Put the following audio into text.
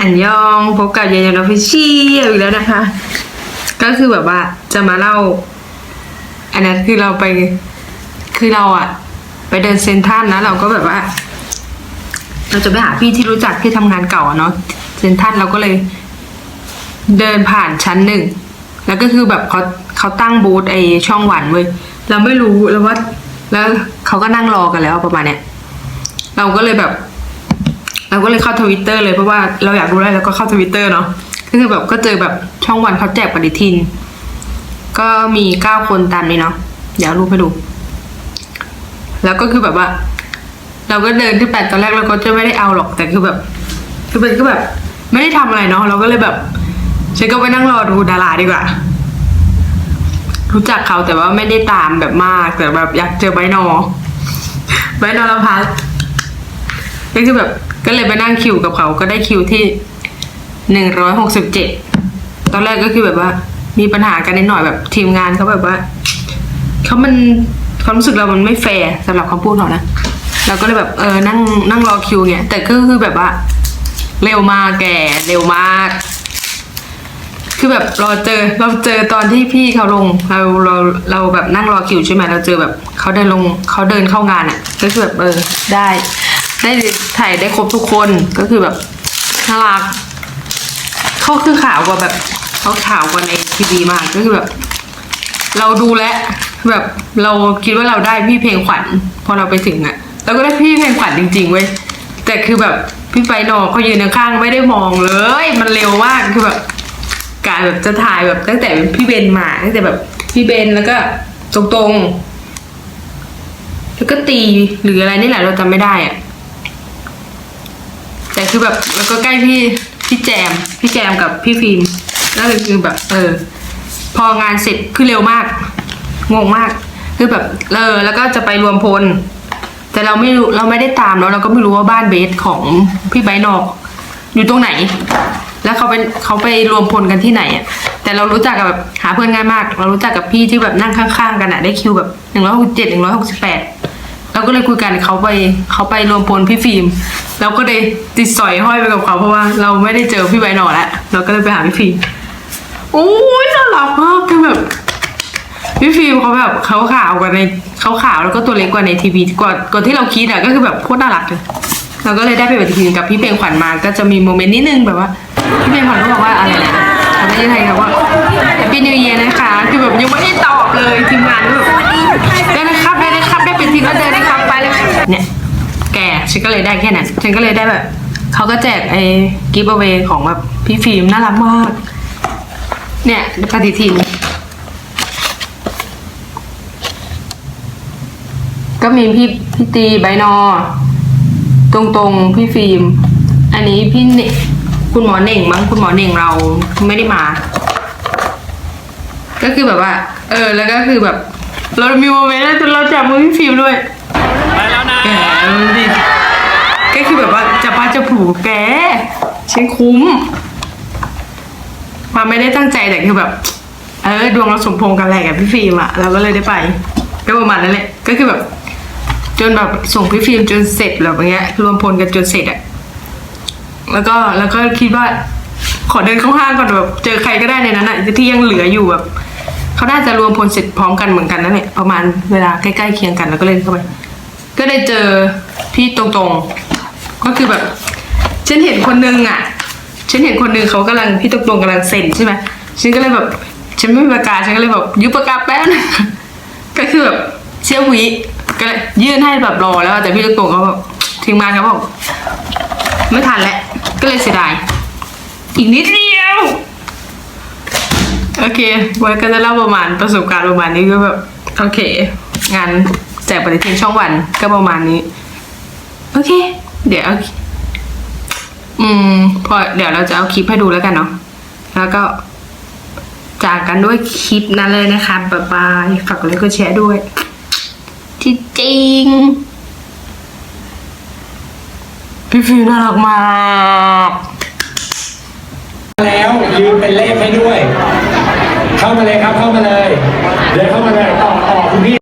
อันยองพบกับยายอนอฟิชีอีกแล้วนะคะ ก็คือแบบว่าจะมาเล่า อันนั้นคือเราไป คือเราอะไปเดินเซ็นทรัลนะเราก็แบบว่า เราจะไปหาพี่ที่รู้จักที่ทำงานเก่าเนาะเซ็นทรัลเราก็เลย เดินผ่านชั้นหนึ่งแล้วก็คือแบบเขาเขาตั้งบูธไอช่องหวานเว้ยเราไม่รู้แล้วว่า แล้วเขาก็นั่งรอกันแล้วประมาณเนี้ยเราก็เลยแบบ เราก็เลยเข้าทวิตเตอร์เลยเพราะว่าเราอยากรู้อะไรเราก็เข้าทวิตเตอร์เนาะก็คือแบบก็เจอแบบช่องวันเขาแจกปฏิทิน ก็มีเก้าคนตามนี้เนาะเดี๋ยวเอารูปให้ดู แล้วก็คือแบบว่า เราก็เดินขึ้นไปตอนแรกเราก็จะไม่ได้เอาหรอกแต่คือแบบ คือเป็นก็แบบ ไม่ได้ทำอะไรเนาะเราก็เลยแบบฉันก็ไปนั่งรอดูดาราดีกว่า รู้จักเขาแต่ว่าไม่ได้ตามแบบมาก แต่แบบอยากเจอใบนอใบนอรพัฒน์ก็คือแบบ ก็เลยไปนั่งคิวกับเขาก็ได้คิวที่หนึ่งร้อยหกสิบเจ็ดตอนแรกก็คือแบบว่า มีปัญหากันนิดหน่อยแบบทีมงานเขาแบบว่าเขามันความรู้สึกเรามันไม่แฟร์สำหรับคำพูดเขานะเราก็เลยแบบเออนั่งนั่งรอคิวเนี่ยแต่ก็คือแบบว่า เร็วมากแกเร็วมาก คือแบบเราเจอเราเจอตอนที่พี่เขาลงเราเราเราแบบนั่งรอคิวใช่ไหมเราเจอแบบเขาเดินลงเขาเดินเข้างานอะก็คือแบบเออได้ ได้ถ่ายได้ครบทุกคนก็คือแบบน่ารักเขาคือขาวกว่าแบบเขาขาวกว่าในทีวีมากก็คือแบบ เราดูแลแบบเราคิดว่าเราได้พี่เพลงขวัญพอเราไปถึงอะเราก็ได้พี่เพลงขวัญจริง ๆ เว้ยแต่คือแบบพี่ไปนอกเขายืนข้างไม่ได้มองเลย มันเร็วมากคือแบบการแบบจะถ่ายแบบตั้งแต่พี่เบนมาตั้งแต่แบบพี่เบนแล้วก็ตรงๆแล้วก็ตีหรืออะไรนี่แหละเราจำไม่ได้อะ แต่คือแบบแล้วก็ใกล้พี่พี่แจม พี่แจมกับพี่ฟิล์มก็เลยคือแบบ เออ พองานเสร็จคือเร็วมากงงมาก คือแบบเออแล้วก็จะไปรวมพล แต่เราไม่รู้เราไม่ได้ตามแล้วเราก็ไม่รู้ว่าบ้านเบสของพี่ไบนอก อยู่ตรงไหน แล้วเขาเป็นเขาไปรวมพลกันที่ไหนอะแต่เรารู้จักกับแบบหาเพื่อนง่ายมาก เรารู้จักกับพี่ที่แบบนั่งข้างๆ กันอะได้คิวแบบหนึ่งร้อยหกเจ็ดหนึ่งร้อยหกสิบแปด เราก็เลยคุยกันเขาไปเขาไปรวมพลพี่ฟิล์มเราก็เลยติดสอยห้อยไปกับเขาเพราะว่าเราไม่ได้เจอพี่ใบหนอแล้วเราก็เลยไปหาพี่ฟิล์มโอ้ยน่ารักมากคือแบบพี่ฟิล์มเขาแบบเขาขาวกว่าในเขาขาวแล้วก็ตัวเล็กกว่าในทีวีกว่ากว่าที่เราคิดอะก็คือแบบโคตรน่ารักเลยเราก็เลยได้ไปปฏิทินกับพี่เพลงขวัญมาก็จะมีโมเมนต์นิดนึงแบบว่าพี่เพลงขวัญก็บอกว่าอะไรนะเขาไม่ได้ไทยเขาว่าพี่นิวเยียนะคะ คือแบบยังไม่ได้ตอบเลยทีมงานก็แบบได้นะครับได้นะครับ ได้เป็นทีมแล้วเดินนะครับไปเลยเนี่ย แกฉันก็เลยได้แค่นั้นฉันก็เลยได้แบบเขาก็แจกไอ้กิฟต์เวของแบบพี่ฟิล์มน่ารักมาก เนี่ยปฏิทิน ก็มีพี่พี่ตีใบนอ ตรงตรงพี่ฟิล์ม อันนี้พี่เนคุณหมอเน่งมั้งคุณหมอเน่งเราไม่ได้มา ก็คือแบบว่า เออ แล้วก็คือแบบ เรามีโมเมนต์แล้วเราจับมือพี่ฟิล์มด้วยไปแล้วนะแกมันดิก็คือแบบว่าจะพาจะผูกแกฉันคุ้มมาไม่ได้ตั้งใจแต่คือแบบ เออดวงเราสมพงษ์กันแหละกับพี่ฟิล์มอะเราก็เลยได้ไปก็ประมาณนั้นแหละก็คือแบบ จนแบบส่งพี่ฟิล์มจนเสร็จแบบอย่างเงี้ย รวมพลกันจนเสร็จอะแล้วก็แล้วก็คิดว่า ขอเดินเข้าห้างก่อนแบบเจอใครก็ได้ในนั้นอะที่ยังเหลืออยู่แบบ เขาน่าจะรวมพลเสร็จพร้อมกันเหมือนกันนั่นแหละประมาณเวลาใกล้ๆเคียงกันแล้วก็เล่นเข้าไป ก็ได้เจอพี่ตรงๆ ก็คือแบบฉันเห็นคนนึงอะฉันเห็นคนนึงเขากำลังพี่ตรงๆกำลังเซ็นใช่ไหมฉันก็เลยแบบฉันไม่มีปากกาฉันก็เลยแบบยุบปากกาแป๊บนึงก็คือแบบเชี่ยววิก็เลยยื่นให้แบบรอแล้วแต่พี่ตรงๆเขาแบบทีมงานเขาบอกไม่ทันแล้วก็เลยเสียดายอีกนิดเดี โอเคไว้ก็จะเล่าประมาณประสบการณ์ประมาณนี้ก็แบบโอเค งานแจกปฏิทินช่องวันก็ประมาณนี้ โอเค เดี๋ยวอืม พอเดี๋ยวเราจะเอาคลิปให้ดูแล้วกันเนาะแล้วก็จากกันด้วยคลิปนั้นเลยนะคะบ๊ายบายฝากกดไลค์กดแชร์ด้วย ที่จริง พี่ฟิวน่ารักมาก แล้วยืนเป็นเลขให้ด้วย เข้ามาเลยครับเข้ามาเลย เดี๋ยวเข้ามาเลยต่อต่อคุณพี่